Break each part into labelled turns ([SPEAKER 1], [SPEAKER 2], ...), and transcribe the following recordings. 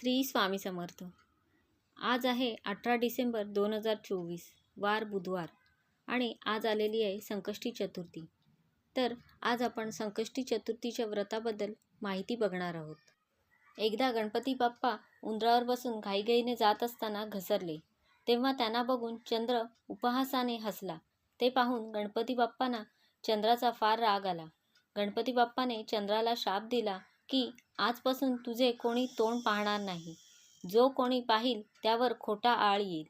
[SPEAKER 1] श्री स्वामी समर्थ. आज आहे अठरा डिसेंबर दोन हजार चोवीस वार बुधवार आणि आज आलेली आहे संकष्टी चतुर्थी. तर आज आपण संकष्टी चतुर्थीच्या व्रताबद्दल माहिती बघणार आहोत. एकदा गणपती बाप्पा उंदरावर बसून घाईघाईने जात असताना घसरले. तेव्हा त्यांना बघून चंद्र उपहासाने हसला. ते पाहून गणपती बाप्पांना चंद्राचा फार राग आला. गणपती बाप्पाने चंद्राला शाप दिला की आजपासून तुझे कोणी तोंड पाहणार नाही. जो कोणी पाहिल त्यावर खोटा आळ येईल.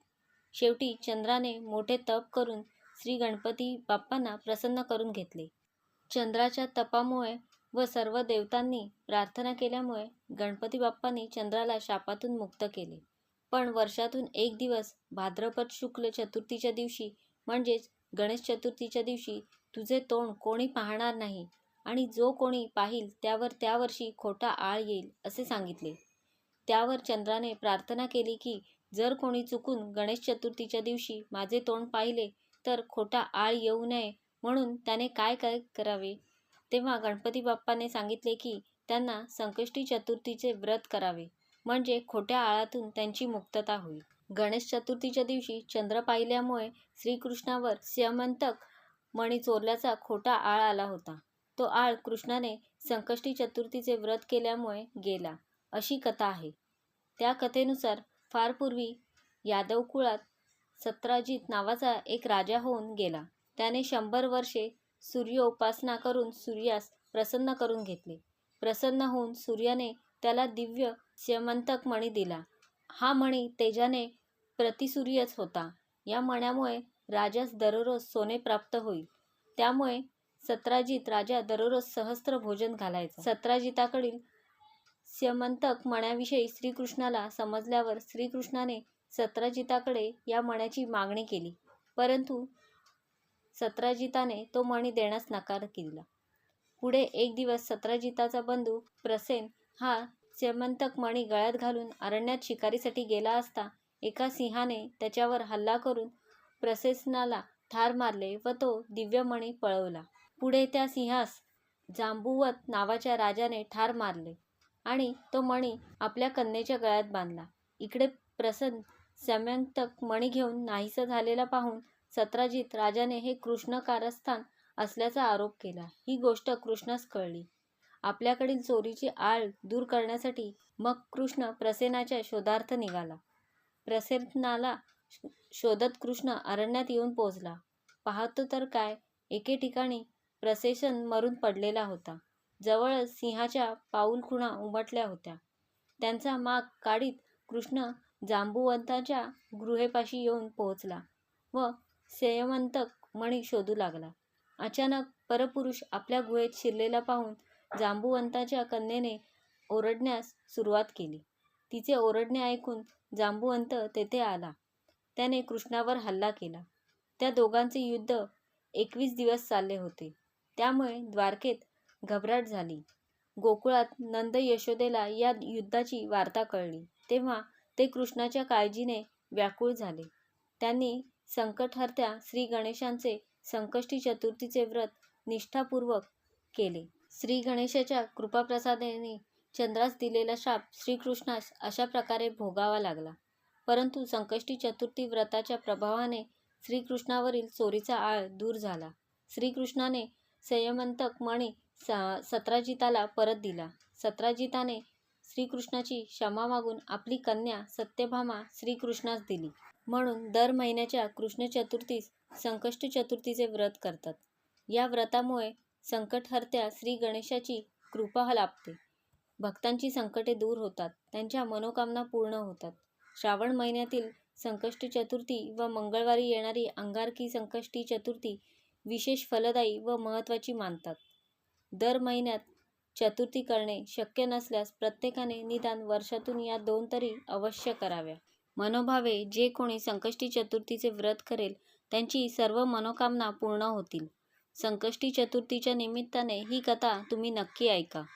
[SPEAKER 1] शेवटी चंद्राने मोठे तप करून श्री गणपती बाप्पांना प्रसन्न करून घेतले. चंद्राच्या तपामुळे व सर्व देवतांनी प्रार्थना केल्यामुळे गणपती बाप्पांनी चंद्राला शापातून मुक्त केले. पण वर्षातून एक दिवस भाद्रपद शुक्ल चतुर्थीच्या दिवशी म्हणजेच गणेश चतुर्थीच्या दिवशी तुझे तोंड कोणी पाहणार नाही. आणि जो कोणी पाहिल त्यावर त्या वर्षी खोटा आळ येईल असे सांगितले. त्यावर चंद्राने प्रार्थना केली की जर कोणी चुकून गणेश चतुर्थीच्या दिवशी माझे तोंड पाहिले तर खोटा आळ येऊ नये म्हणून त्याने काय काय करावे? तेव्हा गणपती बाप्पाने सांगितले की त्यांना संकष्टी चतुर्थीचे व्रत करावे म्हणजे खोट्या आळातून त्यांची मुक्तता होईल. गणेश चतुर्थीच्या दिवशी चंद्र पाहिल्यामुळे श्रीकृष्णावर स्यमंतक मणी चोरल्याचा खोटा आळ आला होता. तो आळ कृष्णाने संकष्टी चतुर्थीचे व्रत केल्यामुळे गेला. अशी कथा आहे. त्या कथेनुसार फार पूर्वी यादव कुळात सत्राजित नावाचा एक राजा होऊन गेला. त्याने शंभर वर्षे सूर्योपासना करून सूर्यास प्रसन्न करून घेतले. प्रसन्न होऊन सूर्याने त्याला दिव्य स्यमंतक मणी दिला. हा मणी तेजाने प्रतिसूर्यच होता. या मण्यामुळे राजास दररोज सोने प्राप्त होईल. त्यामुळे सत्राजित राजा दररोज सहस्त्र भोजन घालायचा. सत्राजिताकडील स्यमंतक मण्याविषयी श्रीकृष्णाला समजल्यावर श्रीकृष्णाने सत्राजिताकडे या मण्याची मागणी केली. परंतु सत्राजिताने तो मणी देण्यास नकार केला पुढे एक दिवस सत्राजिताचा बंधू प्रसेन हा स्यमंतक मणी गळ्यात घालून अरण्यात शिकारीसाठी गेला असता एका सिंहाने त्याच्यावर हल्ला करून प्रसेसनाला ठार मारले व तो दिव्यमणी पळवला. पुढे त्या सिंहास जांबुवत नावाच्या राजाने ठार मारले आणि तो मणी आपल्या कन्येच्या गळ्यात बांधला. इकडे प्रसन्न सम्यंतक मणी घेऊन नाहीसा झालेला पाहून सत्राजित राजाने हे कृष्ण कारस्थान असल्याचा आरोप केला. ही गोष्ट कृष्णास कळली. आपल्याकडील चोरीची आळ दूर करण्यासाठी मग कृष्ण प्रसेनाच्या शोधार्थ निघाला. प्रसेनाला शोधत कृष्ण अरण्यात येऊन पोचला पाहतो तर काय? एके ठिकाणी प्रसेशन मरून पडलेला होता. जवळच सिंहाच्या पाऊलखुणा उमटल्या होत्या. त्यांचा माग काढीत कृष्ण जांबुवंताच्या गृहेपाशी येऊन पोहोचला व संयमंतक मणी शोधू लागला. अचानक परपुरुष आपल्या गुहेत शिरलेला पाहून जांबुवंताच्या कन्येने ओरडण्यास सुरुवात केली. तिचे ओरडणे ऐकून जांबुवंत तेथे आला. त्याने कृष्णावर हल्ला केला. त्या दोघांचे युद्ध एकवीस दिवस चालले होते. त्यामुळे द्वारकेत घबराट झाली. गोकुळात नंद यशोदेला या युद्धाची वार्ता कळली. तेव्हा ते कृष्णाच्या काळजीने व्याकुळ झाले. त्यांनी संकटहर्त्या श्री गणेशांचे संकष्टी चतुर्थीचे व्रत निष्ठापूर्वक केले. श्री गणेशाच्या कृपाप्रसादाने चंद्रास दिलेला शाप श्रीकृष्णास अशा प्रकारे भोगावा लागला. परंतु संकष्टी चतुर्थी व्रताच्या प्रभावाने श्रीकृष्णावरील चोरीचा आळ दूर झाला. श्रीकृष्णाने संयमंतक मणी सत्राजिताला परत दिला. सत्राजिताने श्रीकृष्णाची क्षमा मागून आपली कन्या सत्यभामा श्रीकृष्णास दिली. म्हणून दर महिन्याच्या कृष्ण चतुर्थीस संकष्ट चतुर्थीचे व्रत करतात. या व्रतामुळे संकटहर्त्या श्री गणेशाची कृपा लाभते. भक्तांची संकटे दूर होतात. त्यांच्या मनोकामना पूर्ण होतात. श्रावण महिन्यातील संकष्ट चतुर्थी व मंगळवारी येणारी अंगारकी संकष्टी चतुर्थी विशेष फलदायी व महत्त्वाची मानतात. दर महिन्यात चतुर्थी करणे शक्य नसल्यास प्रत्येकाने निदान वर्षातून या दोन तरी अवश्य कराव्या. मनोभावे जे कोणी संकष्टी चतुर्थीचे व्रत करेल त्यांची सर्व मनोकामना पूर्ण होतील. संकष्टी चतुर्थीच्या निमित्ताने ही कथा तुम्ही नक्की ऐका.